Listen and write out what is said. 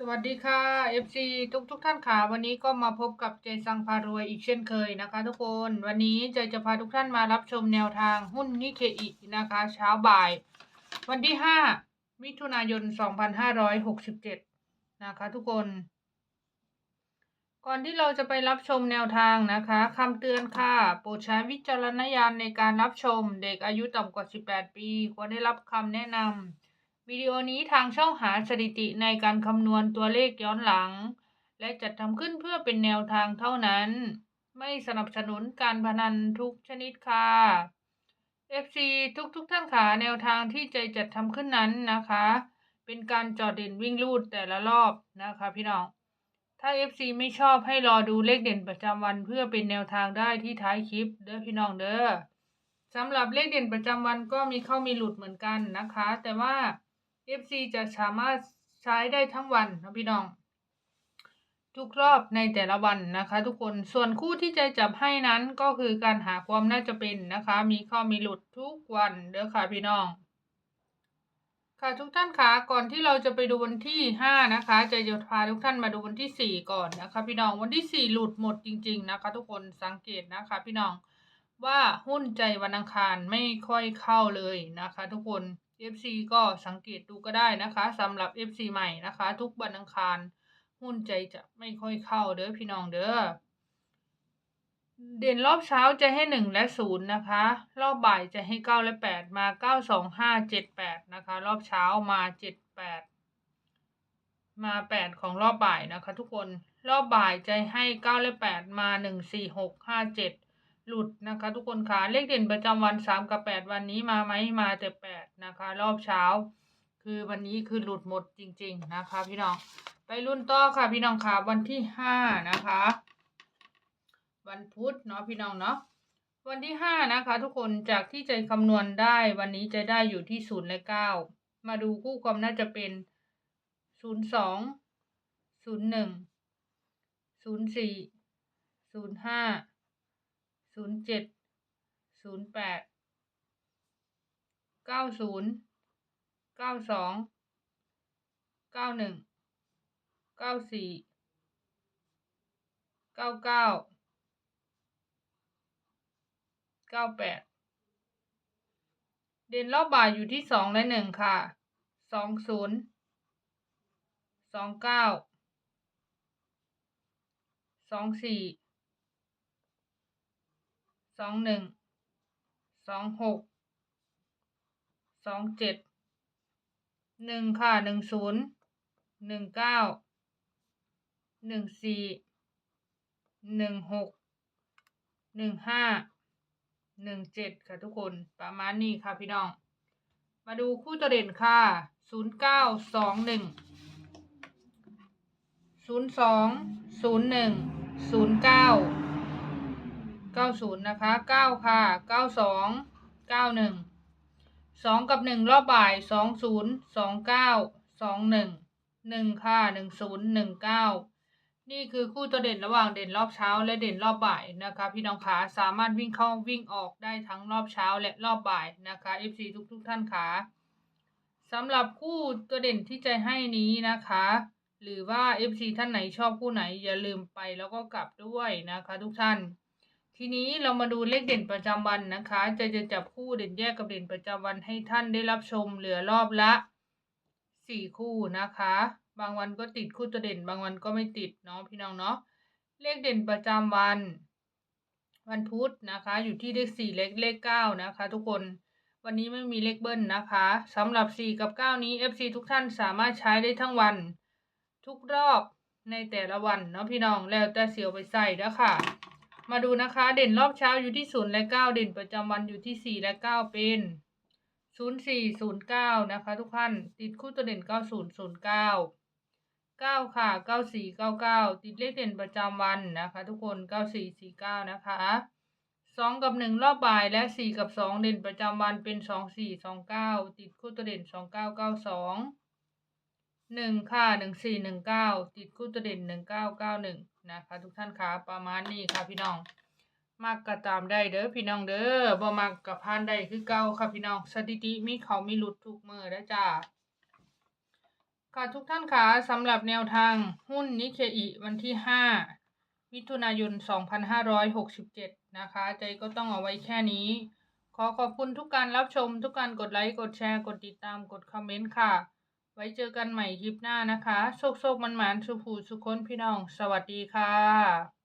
สวัสดีค่ะ FC ทุกทุกท่านค่ะ วันนี้ก็มาพบกับเจสังพารวยอีกเช่นเคยนะคะ ทุกคนวันนี้เจจะพาทุกท่านมารับชมแนวทางหุ้นนิเคอินะคะ เช้าบ่าย วันที่ 5 มิถุนายน 2567 นะคะ ทุกคน ก่อนที่เราจะไปรับชมแนวทางนะคะคำเตือนค่ะ โปรดใช้วิจารณญาณในการรับชมเด็กอายุต่ำกว่า 18 ปี ควรได้รับคำแนะนำ วิดีโอนี้ทางช่องหาสถิติในการคำนวณตัวเลขย้อนหลัง และจัดทำขึ้นเพื่อเป็นแนวทางเท่านั้น ไม่สนับสนุนการพนันทุกชนิดค่ะ FC ทุกทุกๆท่านค่ะแนวทางที่ใจจัดทำขึ้นนั้นนะคะ เป็นการจอดเด่นวิ่งลูดแต่ละรอบนะคะพี่น้อง ถ้า FC ไม่ชอบให้รอดูเลขเด่นประจำวันเพื่อเป็นแนวทางได้ที่ท้ายคลิปเด้อพี่น้องเด้อสำหรับเลขเด่นประจำวันก็มีเข้ามีหลุดเหมือนกันนะคะ แต่ว่า FC จะสามารถใช้ได้ทั้งวันนะพี่น้อง ทุกรอบในแต่ละวันนะคะ ทุกคนส่วนคู่ที่ใจจับให้นั้นก็คือการหาความน่าจะเป็นนะคะ มีข้ามีหลุดทุกวันเด้อค่ะพี่น้องค่ะทุกท่านคะก่อนที่เราจะไปดูวันที่ห้านะคะใจจะพาทุกท่านมาดูวันที่สี่ก่อนนะคะ พี่น้องวันที่สี่หลุดหมดจริง ๆ นะคะ ทุกคนสังเกตนะคะ พี่น้องว่าหุ้นใจวันอังคารไม่ค่อยเข้าเลยนะคะ ทุกคน FC ก็สังเกตดูก็ได้นะคะสำหรับ FC ใหม่นะคะ ทุกวันอังคาร หุ้นใจจะไม่ค่อยเข้าเด้อพี่น้องเด้อเด่นรอบเช้าจะให้หนึ่งและศูนย์นะคะ รอบบ่ายจะให้เก้าและแปดมาเก้าสองห้าเจ็ดแปดนะคะ รอบเช้ามาเจ็ดแปดมาแปดของรอบบ่ายนะคะ ทุกคนรอบบ่ายจะให้เก้าและแปดมาหนึ่งสี่หกห้าเจ็ด หลุดนะคะ ทุกคนคะเลขเด่นประจำวันสามกับแปดวันนี้มาไหมมาแต่แปดนะคะ รอบเช้า คือวันนี้คือหลุดหมดจริง ๆนะคะ พี่น้องไปรุ่นต่อค่ะ พี่น้องค่ะวันที่ห้านะคะ วันพุธเนาะพี่น้องเนาะวันที่ห้านะคะ ทุกคนจากที่ใจคำนวณได้วันนี้จะได้อยู่ที่ศูนย์และเก้ามาดูคู่ความน่าจะเป็นศูนย์สองศูนย์หนึ่งศูนย์สี่ศูนย์ห้า ศูนย์เจ็ดศูนย์แปดเก้าศูนย์เก้าสองเก้าหนึ่งเก้าสี่เก้าเก้าเก้าแปดเด่นรอบบ่ายอยู่ที่สองและหนึ่งค่ะสองศูนย์สองเก้าสองสี่ สองหนึ่งสองหกสองเจ็ดหนึ่งค่ะหนึ่งศูนย์หนึ่งเก้าหนึ่งสี่หนึ่งหกหนึ่งห้าหนึ่งเจ็ดค่ะทุกคนประมาณนี้ค่ะพี่น้อง มาดูคู่ตัวเด่นค่ะศูนย์เก้าสองหนึ่งศูนย์สองศูนย์หนึ่งศูนย์เก้า ก้าศูนย์นะคะเก้าค่ะเก้าสองเก้าหนึ่งสองกับหนึ่งรอบบ่ายสองศูนย์สองเก้าสองหนึ่งหนึ่งค่ะหนึ่งศูนย์หนึ่งเก้านี่คือคู่ตัวเด่นระหว่างเด่นรอบเช้าและเด่นรอบบ่ายนะคะ พี่น้องขาสามารถวิ่งเข้าวิ่งออกได้ทั้งรอบเช้าและรอบบ่ายนะคะ FC ทุกทุกท่านขาสำหรับคู่ตัวเด่นที่ใจให้นี้นะคะ หรือว่า FC ท่านไหนชอบคู่ไหนอย่าลืมไปแล้วก็กลับด้วยนะคะ ทุกท่าน ทีนี้เรามาดูเลขเด่นประจำวันนะคะ จะจะจับคู่เด่นแยกกับเด่นประจำวันให้ท่านได้รับชมเหลือรอบละสี่คู่นะคะ บางวันก็ติดคู่ตัวเด่น บางวันก็ไม่ติดเนาะพี่น้องเนาะเลขเด่นประจำวัน วันพุธนะคะ อยู่ที่เลขสี่เลขเลขเก้านะคะ ทุกคนวันนี้ไม่มีเลขเบิ้ลนะคะสำหรับสี่กับเก้านี้ FC ทุกท่านสามารถใช้ได้ทั้งวัน ทุกรอบในแต่ละวันเนาะพี่น้องแล้วแต่เสียวไปใส่เด้อค่ะ มาดูนะคะ เด่นรอบเช้าอยู่ที่ศูนย์และเก้าเด่นประจำวันอยู่ที่สี่และเก้าเป็นศูนย์สี่ศูนย์เก้านะคะ ทุกท่านติดคู่ตัวเด่นเก้าศูนย์ศูนย์เก้าเก้าค่ะเก้าสี่เก้าเก้าติดเลขเด่นประจำวันนะคะ ทุกคนเก้าสี่สี่เก้านะคะสองกับหนึ่งรอบบ่ายและสี่กับสองเด่นประจำวันเป็นสองสี่สองเก้าติดคู่ตัวเด่นสองเก้าเก้าสองหนึ่งค่ะหนึ่งสี่หนึ่งเก้าติดคู่ตัวเด่นหนึ่งเก้าเก้าหนึ่ง นะคะทุกท่านคะประมาณนี้ค่ะพี่น้องมักก็ตามได้เด้อพี่น้องเด้อบ่มักก็ผ่านได้คือเก่าค่ะพี่น้องสถิติมีเขามีหลุดทุกมือแล้วจ้าค่ะทุกท่านคะสำหรับแนวทางหุ้นนิเคอิวันที่ 5 มิถุนายน 2567 นะคะ ใจก็ต้องเอาไว้แค่นี้ ขอขอบคุณทุกการรับชมทุกการกดไลค์ กดแชร์ กดติดตามกดคอมเมนต์ค่ะ ไว้เจอกันใหม่คลิปหน้านะคะ โชคโชคมันหมานสุขูสุขคนพี่น้อง สวัสดีค่ะ